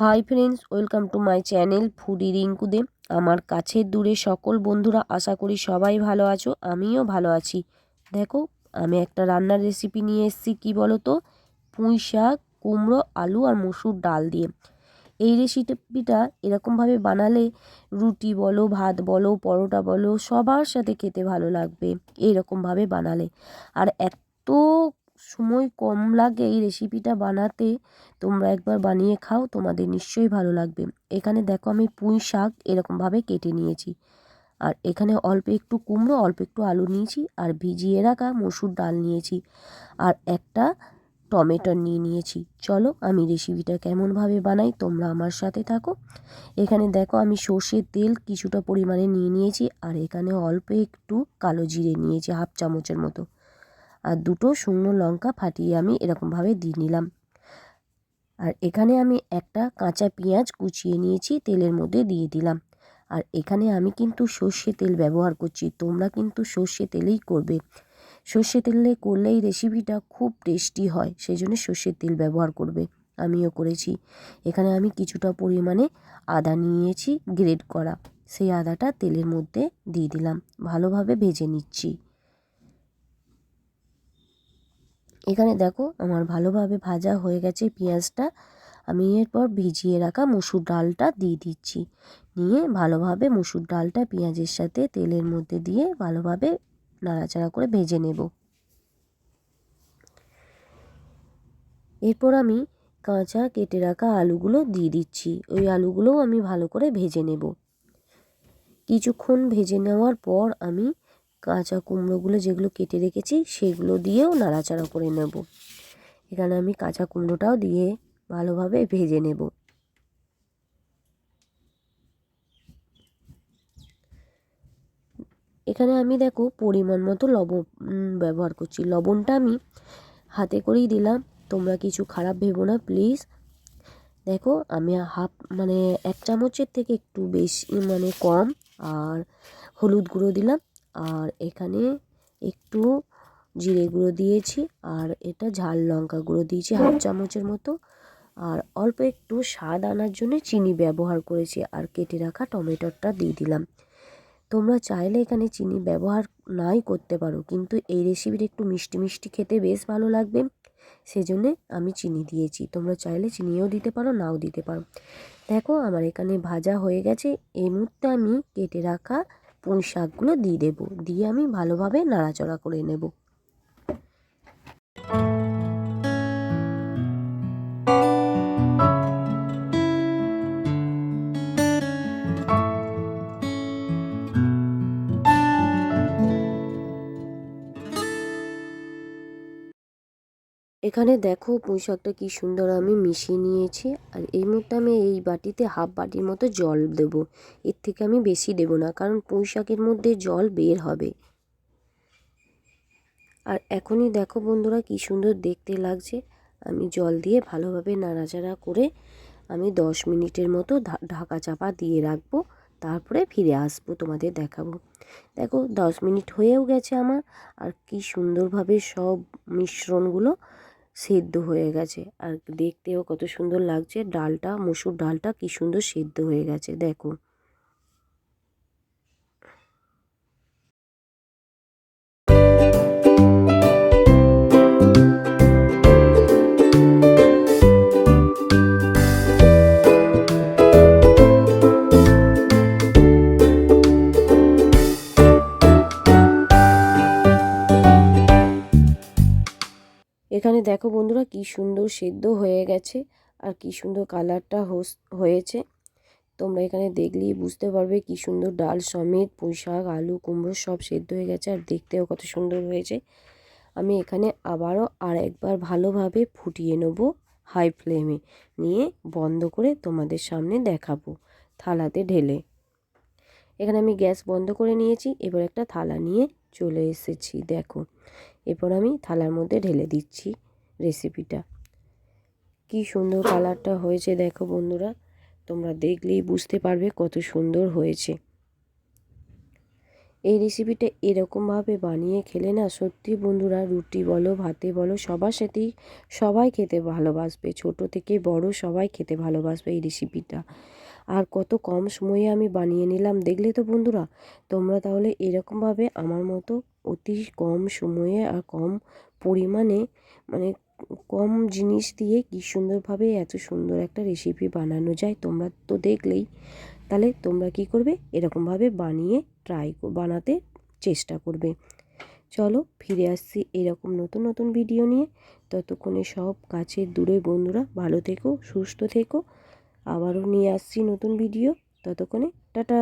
Hi friends, welcome to my channel foodie রিঙ্কুদে আমার কাছের দূরে সকল বন্ধুরা আশা করি সবাই ভালো আছো, আমিও ভালো আছি। দেখো, আমি একটা রান্নার রেসিপি নিয়ে এসেছি, কী বলো তো পুঁই শাক, কুমড়ো, আলু আর মসুর ডাল দিয়ে। এই রেসিপিটা এরকমভাবে বানালে রুটি বলো, ভাত বলো, পরোটা বলো, সবার সাথে খেতে ভালো লাগবে এইরকমভাবে বানালে। আর এত সময় কম লাগে এই রেসিপিটা বানাতে, তোমরা একবার বানিয়ে খাও, তোমাদের নিশ্চয়ই ভালো লাগবে। এখানে দেখো আমি পুঁই শাক এরকমভাবে কেটে নিয়েছি। আর এখানে অল্প একটু কুমড়ো, অল্প একটু আলু নিয়েছি আর ভিজিয়ে রাখা মসুর ডাল নিয়েছি আর একটা টমেটো নিয়ে নিয়েছি। চলো আমি রেসিপিটা কেমনভাবে বানাই, তোমরা আমার সাথে থাকো। এখানে দেখো আমি সর্ষের তেল কিছুটা পরিমাণে নিয়ে নিয়েছি আর এখানে অল্প একটু কালো জিরে নিয়েছি, হাফ চামচের মতো। আর দুটো শুকনো লঙ্কা ফাটিয়ে আমি এরকমভাবে দিয়ে নিলাম। আর এখানে আমি একটা কাঁচা পেঁয়াজ কুচিয়ে নিয়েছি, তেলের মধ্যে দিয়ে দিলাম। আর এখানে আমি কিন্তু সর্ষে তেল ব্যবহার করছি, তোমরা কিন্তু সর্ষে তেলেই করবে। সর্ষে তেলে করলে এই রেসিপিটা খুব টেস্টি হয় সেই জন্য সর্ষের তেল ব্যবহার করবে, আমিও করেছি। এখানে আমি কিছুটা পরিমাণে আদা নিয়েছি গ্রেড করা। সেই আদাটা তেলের মধ্যে দিয়ে দিলাম, ভালোভাবে ভেজে নিচ্ছি। এখানে দেখো আমার ভালোভাবে ভাজা হয়ে গেছে পেঁয়াজটা। আমি এরপর ভিজিয়ে রাখা মুসুর ডালটা দিয়ে দিচ্ছি। নিয়ে ভালোভাবে মুসুর ডালটা পেঁয়াজের সাথে তেলের মধ্যে দিয়ে ভালোভাবে নাড়াচাড়া করে ভেজে নেব। এরপর আমি কাঁচা কেটে রাখা আলুগুলো দিয়ে দিচ্ছি। ওই আলুগুলোও আমি ভালো করে ভেজে নেব। কিছুক্ষণ ভেজে নেওয়ার পর আমি কাঁচা কুমড়োগুলো যেগুলো কেটে রেখেছি, সেগুলো দিয়েও নাড়াচাড়া করে নেব। এখানে আমি কাঁচা কুমড়োটাও দিয়ে ভালোভাবে ভেজে নেব। এখানে আমি দেখো পরিমাণ মতো লবণ ব্যবহার করছি। লবণটা আমি হাতে করেই দিলাম। তোমরা কিছু খারাপ ভেবো না, প্লিজ। দেখো আমি হাফ মানে এক চামচের থেকে একটু বেশি মানে কম, আর হলুদ গুঁড়ো দিলাম। আর এখানে একটু জিরে গুঁড়ো দিয়েছি, আর এটা ঝাল লঙ্কা গুঁড়ো দিয়েছি, হাফ চামচের মতো। আর অল্প একটু স্বাদ আনার জন্য চিনি ব্যবহার করেছি, আর কেটে রাখা টমেটোটা দিয়ে দিলাম। তোমরা চাইলে এখানে চিনি ব্যবহার নাই করতে পারো, কিন্তু এই রেসিপিটা একটু মিষ্টি মিষ্টি খেতে বেশ ভালো লাগবে। সেজন্যে আমি চিনি দিয়েছি। তোমরা চাইলে চিনিও দিতে পারো, নাও দিতে পারো। দেখো, আমার এখানে ভাজা হয়ে গেছে। এই মুহূর্তে আমি কেটে রাখা পুঁই শাকগুলো দিয়ে দেবো। দিয়ে আমি ভালোভাবে নাড়াচাড়া করে নেব। এখানে দেখো পুঁই শাকটা কী সুন্দর আমি মিশিয়ে নিয়েছি। আর এই মুহূর্তে আমি এই বাটিতে হাফ বাটির মতো জল দেব। এর থেকে আমি বেশি দেব না, কারণ পুঁই শাকের মধ্যে জল বের হবে। আর এখনই দেখো বন্ধুরা কী সুন্দর দেখতে লাগছে। আমি জল দিয়ে ভালোভাবে নাড়াচাড়া করে আমি দশ মিনিটের মতো ঢাকা চাপা দিয়ে রাখব। তারপরে ফিরে আসব, তোমাদের দেখাবো। দেখো দশ মিনিট হয়েও গেছে আমার। আর কি সুন্দরভাবে সব মিশ্রণগুলো সেদ্ধ হয়ে গেছে। আর দেখতেও কত সুন্দর লাগছে। ডালটা, মুসুর ডালটা কি সুন্দর সেদ্ধ হয়ে গেছে, দেখো। এখানে দেখো বন্ধুরা কি সুন্দর সেদ্ধ হয়ে গেছে আর কি সুন্দর কালারটা হয়েছে। তোমরা এখানে দেখলেই বুঝতে পারবে কি সুন্দর ডাল সমেত, পুঁই শাক, আলু, কুমড়ো সব সেদ্ধ হয়ে গেছে আর দেখতেও কত সুন্দর হয়েছে। আমি এখানে আবারও আর একবার ভালোভাবে ফুটিয়ে নেব হাই ফ্লেমে, নিয়ে বন্ধ করে তোমাদের সামনে দেখাবো থালাতে ঢেলে। এখানে আমি গ্যাস বন্ধ করে নিয়েছি, এবার একটা থালা নিয়ে চলে এসেছি, দেখো। এরপর আমি থালার মধ্যে ঢেলে দিচ্ছি রেসিপিটা কি সুন্দর কালারটা হয়েছে, দেখো বন্ধুরা। তোমরা দেখলেই বুঝতে পারবে কত সুন্দর হয়েছে। এই রেসিপিটা এরকমভাবে বানিয়ে খেলে না সত্যি বন্ধুরা, রুটি বলো, ভাতে বলো, সবার সাথেই সবাই খেতে ভালোবাসবে। ছোট থেকে বড় সবাই খেতে ভালোবাসবে এই রেসিপিটা আর কত কম সময়ে আমি বানিয়ে নিলাম। দেখলে তো বন্ধুরা, তোমরা তাহলে এরকমভাবে আমার মতো অতি কম সময়ে আর কম পরিমাণে মানে কম জিনিস দিয়ে কী সুন্দরভাবে এত সুন্দর একটা রেসিপি বানানো যায় তোমরা তো দেখলেই। তাহলে তোমরা কি করবে? এরকমভাবে বানিয়ে ট্রাই বানাতে চেষ্টা করবে। চলো ফিরে আসছি এরকম নতুন নতুন ভিডিও নিয়ে। ততক্ষণে সব কাছের দূরে বন্ধুরা ভালো থেকো, সুস্থ থেকো। আবারও নিয়ে আসছি নতুন ভিডিও ততক্ষণে টাটা।